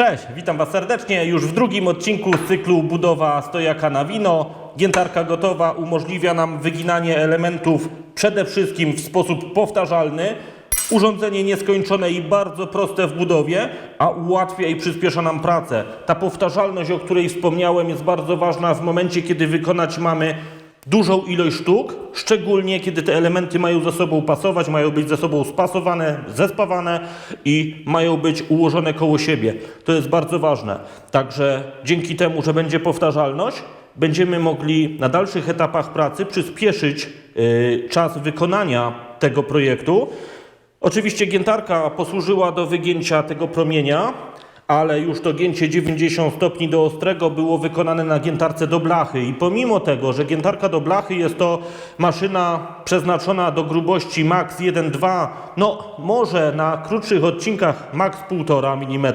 Cześć, witam Was serdecznie już w drugim odcinku cyklu Budowa stojaka na wino. Giętarka gotowa umożliwia nam wyginanie elementów przede wszystkim w sposób powtarzalny. Urządzenie nieskończone i bardzo proste w budowie, a ułatwia i przyspiesza nam pracę. Ta powtarzalność, o której wspomniałem, jest bardzo ważna w momencie, kiedy wykonać mamy dużą ilość sztuk, szczególnie kiedy te elementy mają ze sobą pasować, mają być ze sobą spasowane, zespawane i mają być ułożone koło siebie. To jest bardzo ważne. Także dzięki temu, że będzie powtarzalność, będziemy mogli na dalszych etapach pracy przyspieszyć yy, czas wykonania tego projektu. Oczywiście giętarka posłużyła do wygięcia tego promienia, ale już to gięcie 90 stopni do ostrego było wykonane na giętarce do blachy i pomimo tego, że giętarka do blachy jest to maszyna przeznaczona do grubości max 1,2, no może na krótszych odcinkach max 1,5 mm,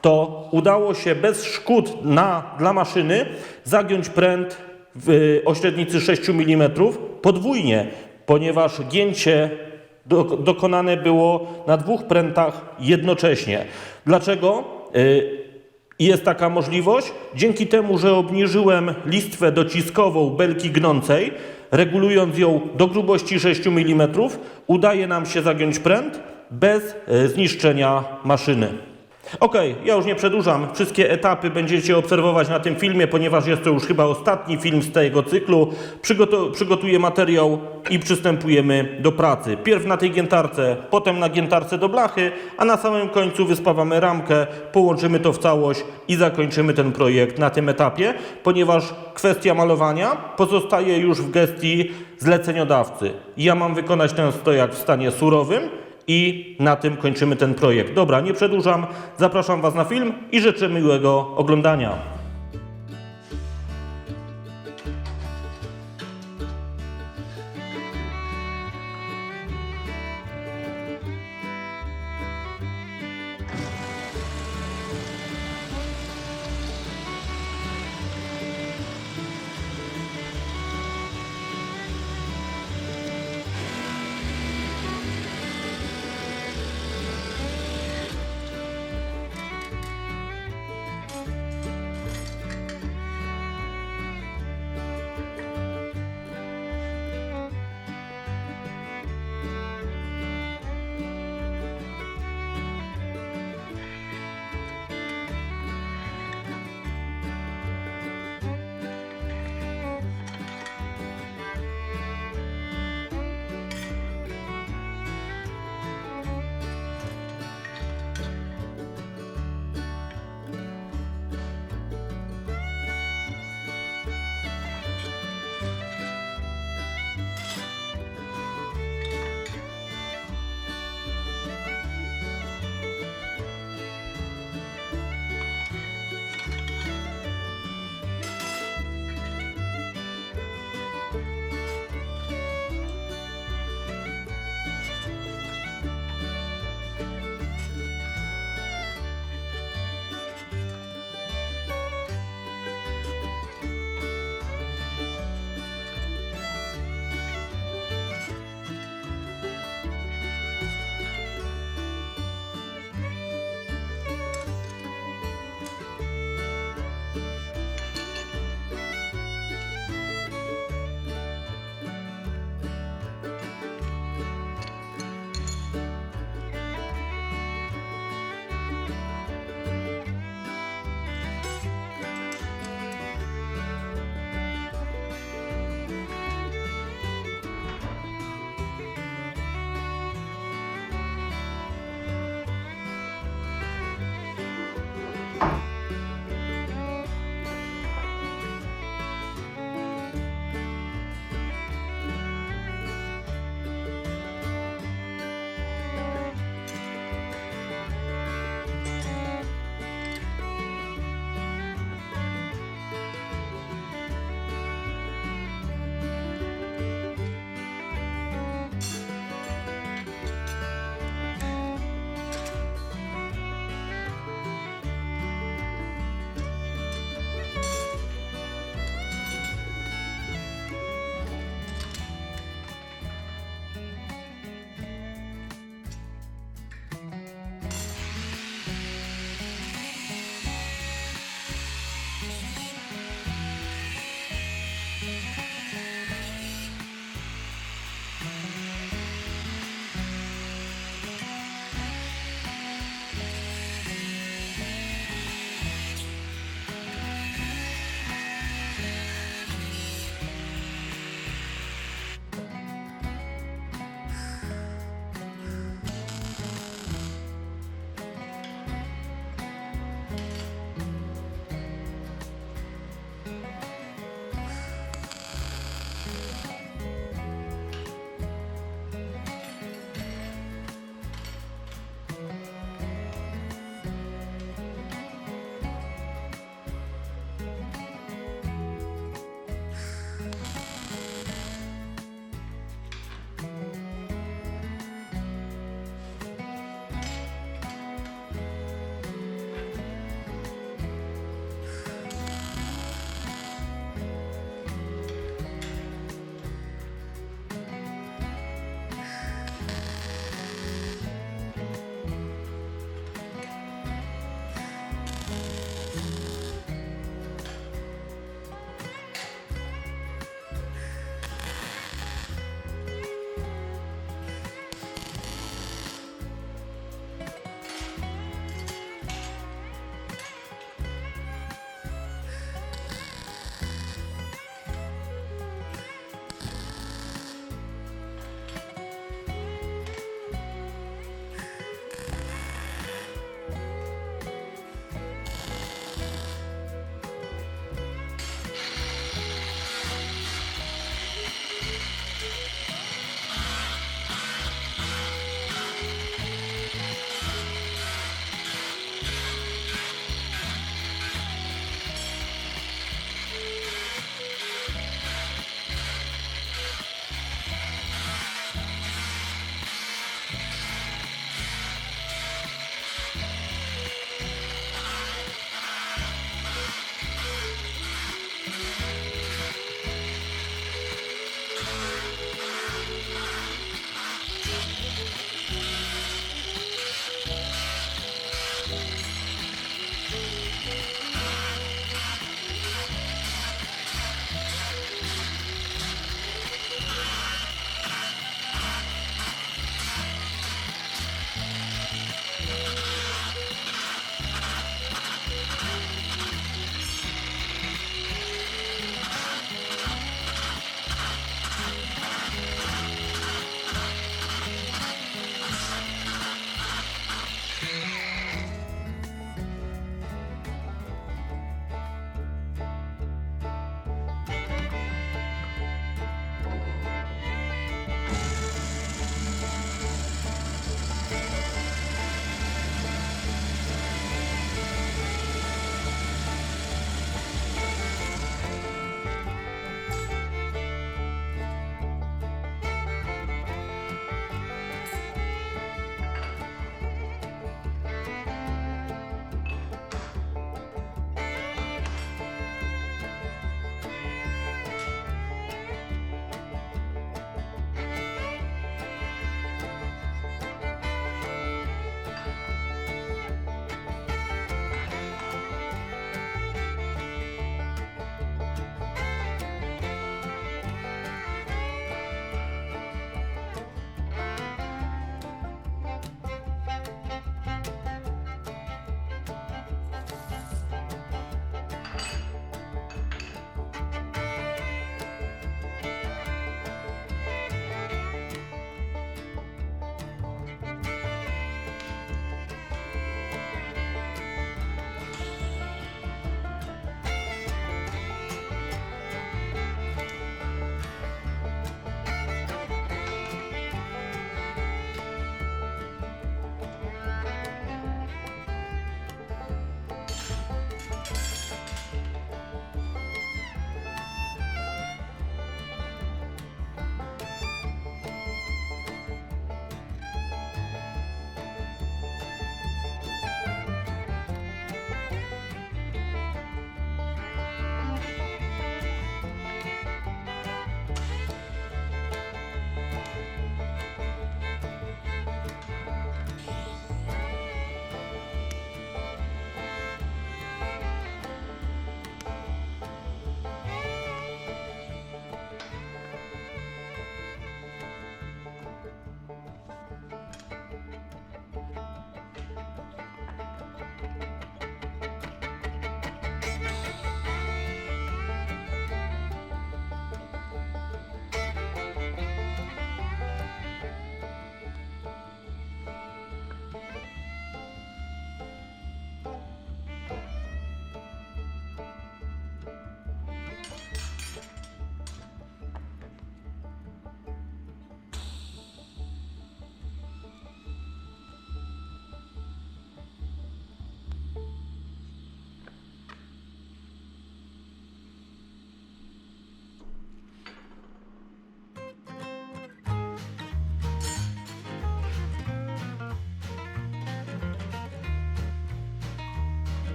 to udało się bez szkód na, dla maszyny zagiąć pręt w o średnicy 6 mm podwójnie, ponieważ gięcie do, dokonane było na dwóch prętach jednocześnie. Dlaczego jest taka możliwość? Dzięki temu, że obniżyłem listwę dociskową belki gnącej, regulując ją do grubości 6 mm, udaje nam się zagiąć pręt bez y, zniszczenia maszyny. Ok, ja już nie przedłużam. Wszystkie etapy będziecie obserwować na tym filmie, ponieważ jest to już chyba ostatni film z tego cyklu. Przygotu przygotuję materiał i przystępujemy do pracy. Pierw na tej giętarce, potem na giętarce do blachy, a na samym końcu wyspawamy ramkę, połączymy to w całość i zakończymy ten projekt na tym etapie, ponieważ kwestia malowania pozostaje już w gestii zleceniodawcy. Ja mam wykonać ten stojak w stanie surowym, i na tym kończymy ten projekt. Dobra, nie przedłużam, zapraszam Was na film i życzę miłego oglądania.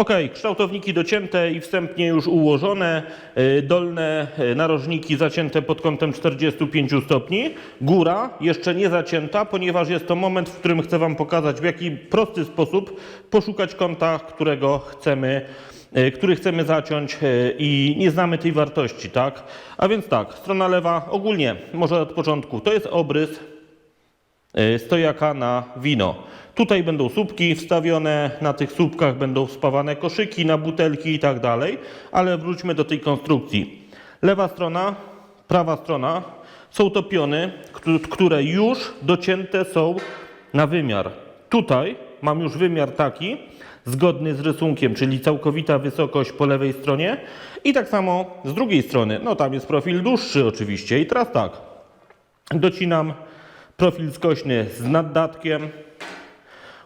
Ok, kształtowniki docięte i wstępnie już ułożone, y, dolne y, narożniki zacięte pod kątem 45 stopni, góra jeszcze nie zacięta, ponieważ jest to moment, w którym chcę Wam pokazać w jaki prosty sposób poszukać kąta, którego chcemy, y, który chcemy zaciąć i nie znamy tej wartości, tak? A więc tak, strona lewa ogólnie, może od początku, to jest obrys stojaka na wino. Tutaj będą słupki wstawione, na tych słupkach będą spawane koszyki na butelki i tak dalej, ale wróćmy do tej konstrukcji. Lewa strona, prawa strona są to piony, któ- które już docięte są na wymiar. Tutaj mam już wymiar taki, zgodny z rysunkiem, czyli całkowita wysokość po lewej stronie i tak samo z drugiej strony. No tam jest profil dłuższy oczywiście i teraz tak, docinam profil skośny z naddatkiem,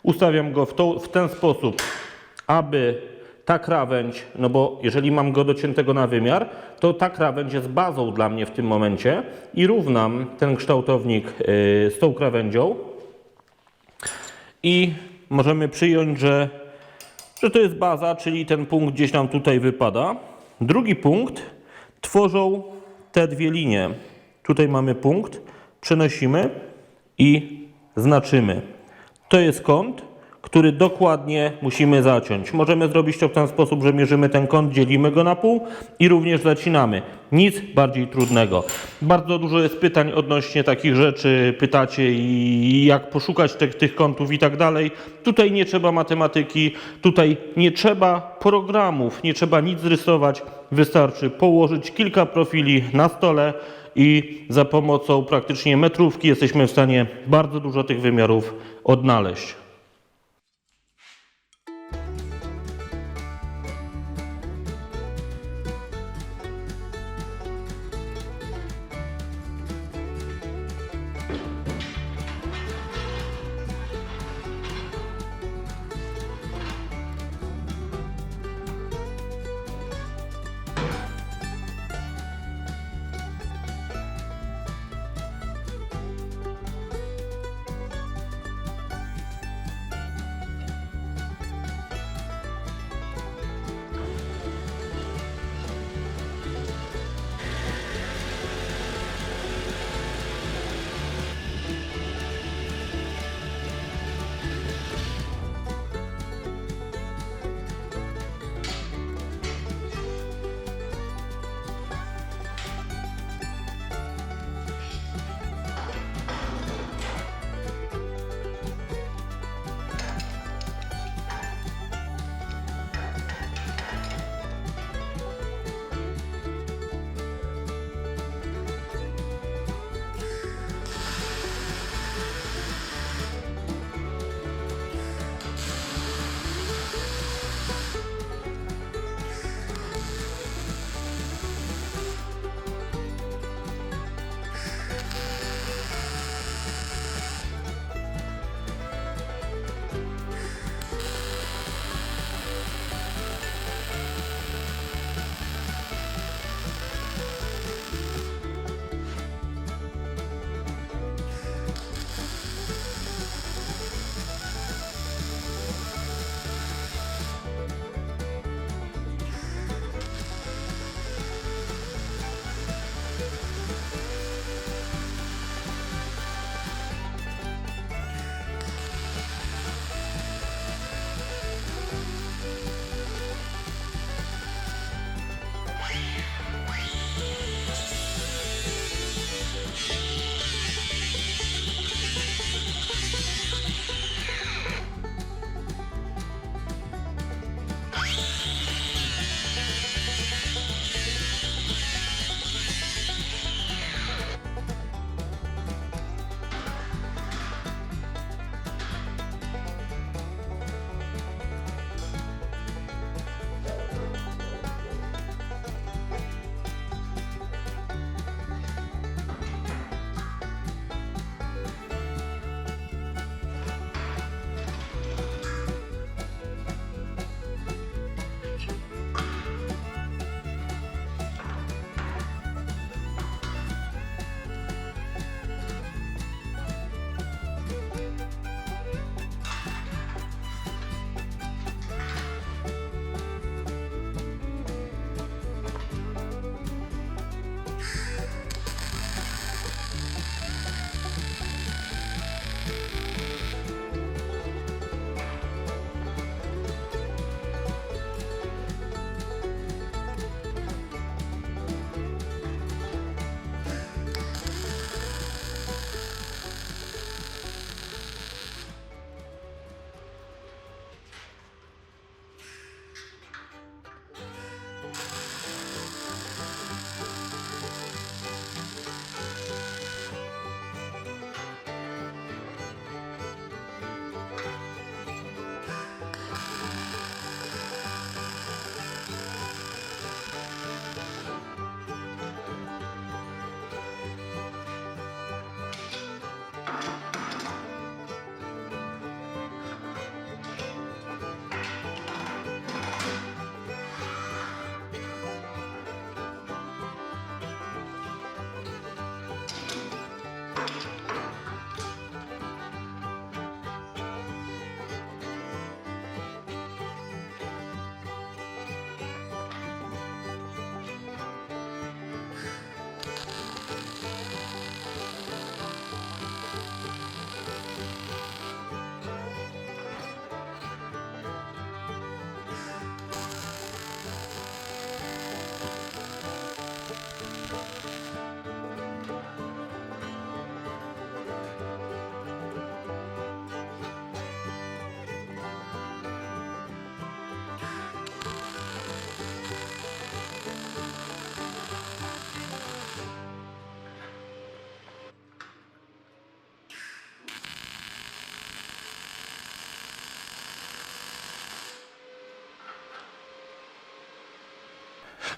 Ustawiam go w, to, w ten sposób, aby ta krawędź, no bo jeżeli mam go dociętego na wymiar, to ta krawędź jest bazą dla mnie w tym momencie i równam ten kształtownik yy, z tą krawędzią. I możemy przyjąć, że, że to jest baza, czyli ten punkt gdzieś nam tutaj wypada. Drugi punkt. Tworzą te dwie linie. Tutaj mamy punkt, przenosimy i znaczymy. To jest kąt, który dokładnie musimy zaciąć. Możemy zrobić to w ten sposób, że mierzymy ten kąt, dzielimy go na pół i również zacinamy. Nic bardziej trudnego. Bardzo dużo jest pytań odnośnie takich rzeczy, pytacie i jak poszukać tych, tych kątów i tak dalej. Tutaj nie trzeba matematyki, tutaj nie trzeba programów, nie trzeba nic rysować. Wystarczy położyć kilka profili na stole i za pomocą praktycznie metrówki jesteśmy w stanie bardzo dużo tych wymiarów odnaleźć.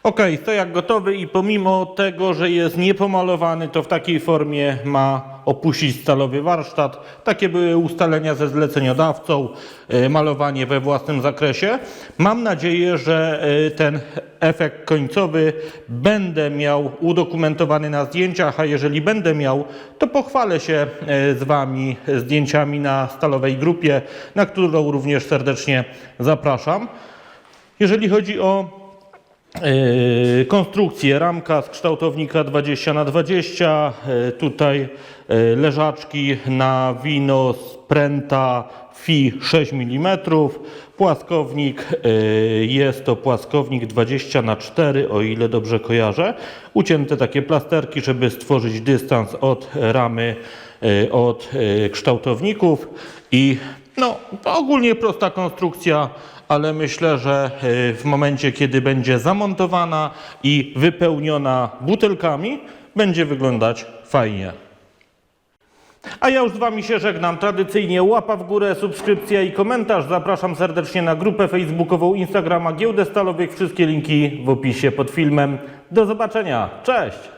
Ok, stojak gotowy i pomimo tego, że jest niepomalowany, to w takiej formie ma opuścić stalowy warsztat. Takie były ustalenia ze zleceniodawcą, e, malowanie we własnym zakresie. Mam nadzieję, że e, ten efekt końcowy będę miał udokumentowany na zdjęciach, a jeżeli będę miał, to pochwalę się e, z Wami zdjęciami na stalowej grupie, na którą również serdecznie zapraszam. Jeżeli chodzi o Yy, konstrukcję, ramka z kształtownika 20 na 20 yy, tutaj yy, leżaczki na wino z pręta FI 6 mm, płaskownik, jest to płaskownik 20 na 4 o ile dobrze kojarzę, ucięte takie plasterki, żeby stworzyć dystans od ramy, od kształtowników. I no ogólnie prosta konstrukcja, ale myślę, że y, w momencie, kiedy będzie zamontowana i wypełniona butelkami, będzie wyglądać fajnie. A ja już z Wami się żegnam. Tradycyjnie łapa w górę, subskrypcja i komentarz. Zapraszam serdecznie na grupę facebookową, Instagrama Giełdę Stalowych. Wszystkie linki w opisie pod filmem. Do zobaczenia. Cześć!